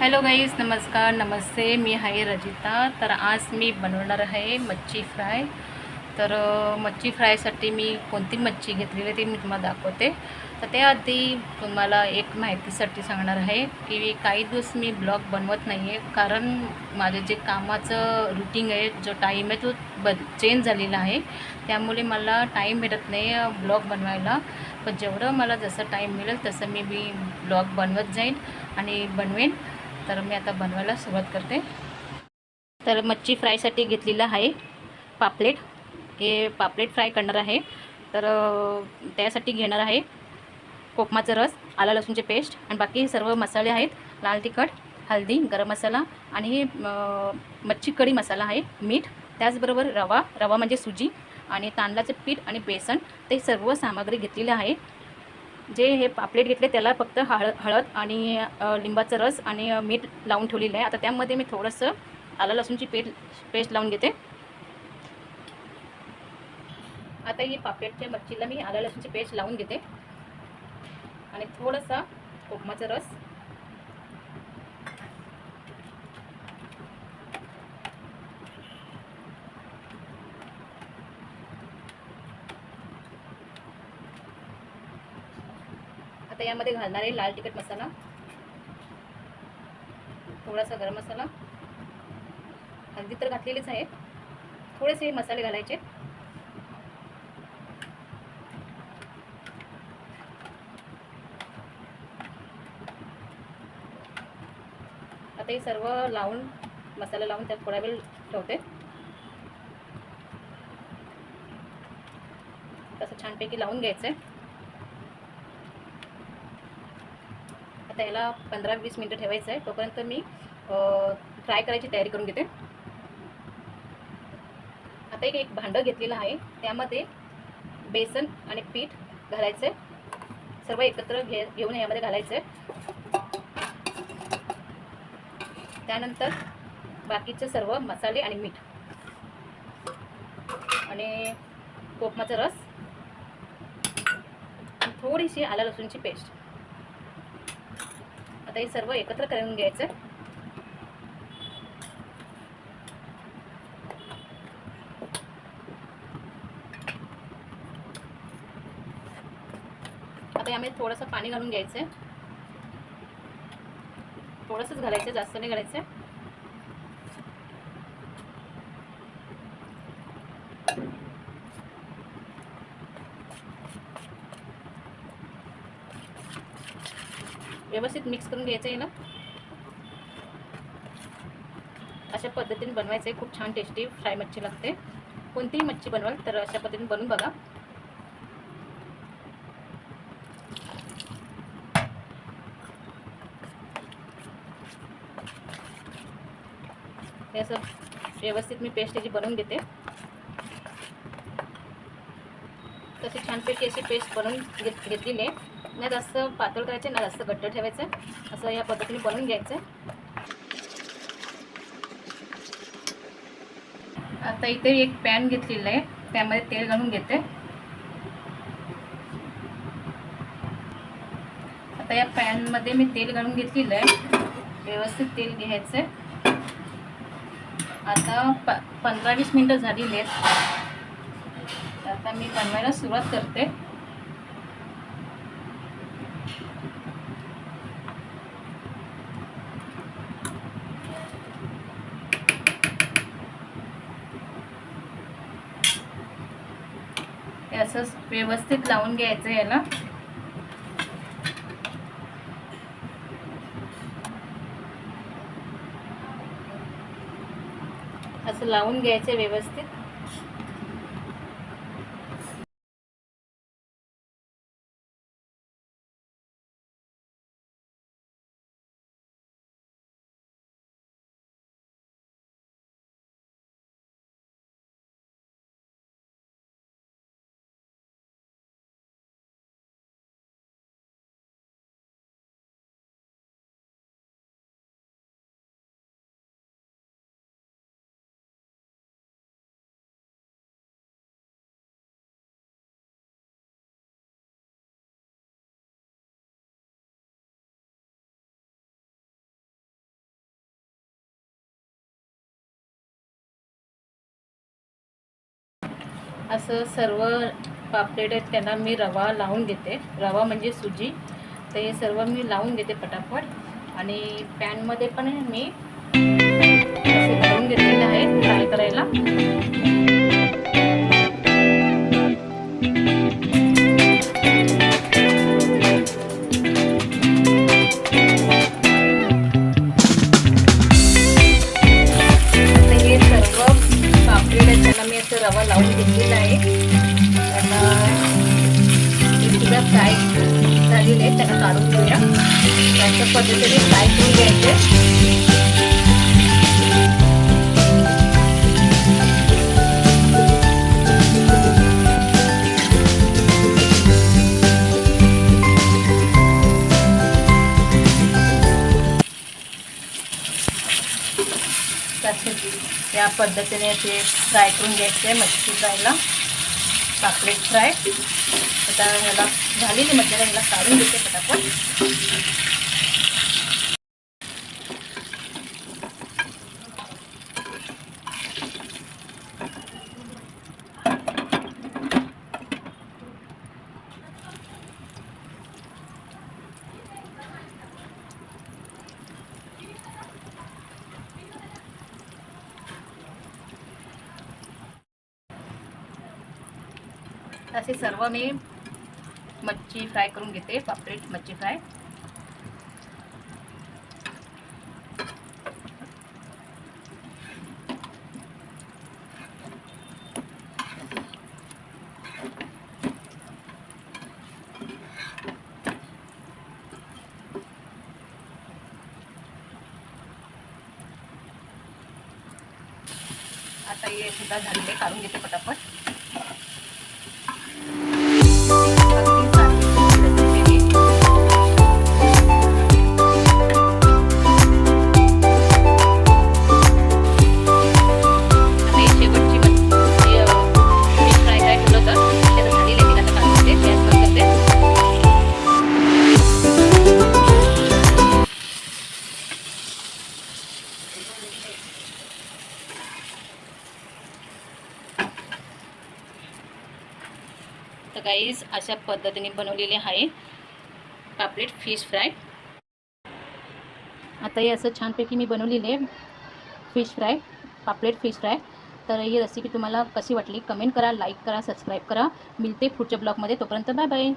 Hello guys नमस्कार नमस्ते मी आहे रजिता. तर आज मी बनवणार आहे मच्छी फ्राय. तर मच्छी फ्रायसाठी मी कोणती मच्छी घेतलेली आहे ती मी तुम्हाला दाखवते. तर त्याआधी तुम्हाला एक माहितीसाठी सांगणार आहे की काही दिवस मी ब्लॉग बनवत नाही आहे कारण माझं जे कामाचं रुटीन आहे जो टाईम आहे तो बद चेंज झालेला आहे. त्यामुळे मला टाईम भेटत नाही ब्लॉग बनवायला. पण जेवढं मला जसं टाईम मिळेल तसं मी मी ब्लॉग बनवत जाईन आणि बनवेन. तर मी आता बनवायला सुरुवात करते. तर मच्छी फ्रायसाठी घेतलेलं आहे पापलेट. हे पापलेट फ्राय करणार आहे. तर त्यासाठी घेणार आहे कोकमाचा रस आला लसूणचे पेस्ट आणि बाकी सर्व मसाले आहेत. लाल तिखट हळदी गरम मसाला आणि हे मच्छी कढी मसाला आहे मीठ त्याचबरोबर रवा. रवा म्हणजे सुजी आणि तांदळाचं पीठ आणि बेसन. ते सर्व सामग्री घेतलेली आहे. जे हे पापलेट घेतले त्याला फक्त हळद हळद आणि लिंबाचं लिंबाचा रस आणि मीठ लावून ठेवलेलं आहे. आता त्यामध्ये मी थोडंसं आलं लसूणची पेट पेस्ट लावून घेते. आता ही पापलेटच्या मच्छीला मी आलं लसूणची पेस्ट लावून घेते. आणि थोडासा कोकमाचा रस. आता यामध्ये घालणार आहे लाल तिखट मसाला. थोडासा गरम मसाला. हळदी तर घातलेलीच आहे. थोडेसे मसाले घालायचे. आता हे सर्व लावून मसाला लावून त्यात थोडा वेळ ठेवते. तसं छानपैकी लावून घ्यायचं आहे आता याला पंधरा वीस मिनटं ठेवायचं आहे. तोपर्यंत मी फ्राय करायची तयारी करून घेते. आता एक एक भांडं घेतलेलं आहे. त्यामध्ये बेसन आणि पीठ घालायचं आहे. सर्व एकत्र घे घेऊन यामध्ये घालायचं आहे. त्यानंतर बाकीचे सर्व मसाले आणि मीठ. आणि कोकमाचा रस. थोडीशी आला लसूणची पेस्ट. आता हे सर्व एकत्र करून घ्यायचं. आता यामध्ये थोडंसं पाणी घालून घ्यायचं थोडंसंच घालायचं जास्त नाही घालायचं व्यवस्थित मिक्स करून घ्यायचं आहे ना? अशा पद्धतीने बनवायचं आहे खूप छान टेस्टी फ्राय मच्छी लागते. कोणतीही मच्छी बनवाल तर अशा पद्धतीने बनवून बघा. हे असं व्यवस्थित मी पेस्ट याची बनवून घेते. तशी छानपैकी अशी पेस्ट बनवून घेत घेतलेली आहे. नाही जास्त पातळ करायचे ना जास्त घट्ट ठेवायचं. असं या पद्धतीने बनवून घ्यायचं. आता इथे एक पॅन घेतलेलं आहे. त्यामध्ये तेल घालून घेते. आता या पॅनमध्ये मी तेल घालून घेतलेलं आहे. व्यवस्थित तेल घ्यायचं आता प पंधरा वीस मिनटं झालेली आहेत. आता मी बनवायला सुरुवात करते. असं व्यवस्थित लावून घ्यायचं याला. असं लावून घ्यायचं व्यवस्थित. असं सर्व पापलेट आहेत त्यांना मी रवा लावून घेते रवा म्हणजे सुजी. तर हे सर्व मी लावून घेते पटापट. आणि पॅनमध्ये पण मी असे लावून घेतलेले आहे फ्राय करायला. झालेले आहेत त्यांना काढून घेऊया. त्यांच्या पद्धतीने फ्राय करून घ्यायचे तसे या पद्धतीने ते फ्राय करून घ्यायचे मच्छी फ्रायला. पापलेट फ्राय. आता ह्याला झालेली म्हणजे ह्याला काढून घेते पटापट. असे सर्व मी मच्छी फ्राय करून घेते पापलेट मच्छी फ्राय. आता हे सुद्धा झालेले काढून घेते पटापट. तर काहीच अशा पद्धतीने बनवलेले आहे. पापलेट फिश फ्राय आता हे असं छानपैकी मी बनवलेले फिश फ्राय पापलेट फिश फ्राय तर ही रेसिपी तुम्हाला कशी वाटली? कमेंट करा लाईक करा सबस्क्राईब करा. मिळते पुढच्या ब्लॉगमध्ये तोपर्यंत बाय बाय